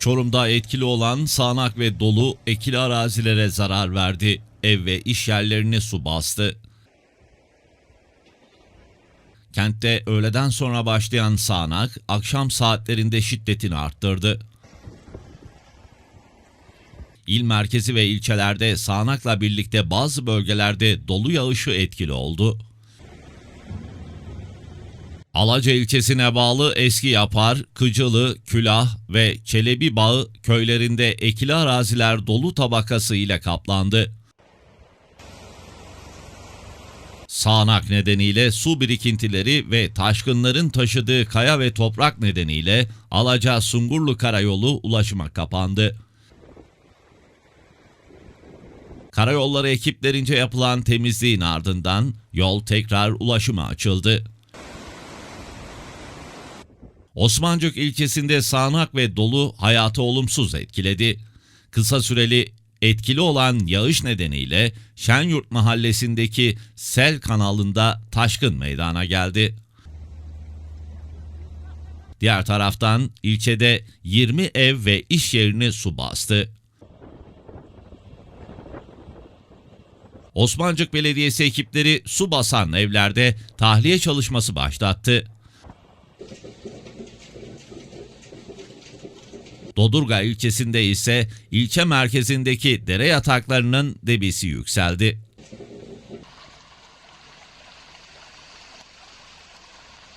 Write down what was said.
Çorum'da etkili olan sağanak ve dolu ekili arazilere zarar verdi. Ev ve iş yerlerini su bastı. Kentte öğleden sonra başlayan sağanak akşam saatlerinde şiddetini arttırdı. İl merkezi ve ilçelerde sağanakla birlikte bazı bölgelerde dolu yağışı etkili oldu. Alaca ilçesine bağlı Eski Yapar, Kıcılı, Külah ve Çelebi Bağı köylerinde ekili araziler dolu tabakası ile kaplandı. Sağanak nedeniyle su birikintileri ve taşkınların taşıdığı kaya ve toprak nedeniyle Alaca Sungurlu Karayolu ulaşıma kapandı. Karayolları ekiplerince yapılan temizliğin ardından yol tekrar ulaşıma açıldı. Osmancık ilçesinde sağanak ve dolu hayatı olumsuz etkiledi. Kısa süreli etkili olan yağış nedeniyle Şenyurt mahallesindeki sel kanalında taşkın meydana geldi. Diğer taraftan ilçede 20 ev ve iş yerini su bastı. Osmancık Belediyesi ekipleri su basan evlerde tahliye çalışması başlattı. Dodurga ilçesinde ise ilçe merkezindeki dere yataklarının debisi yükseldi.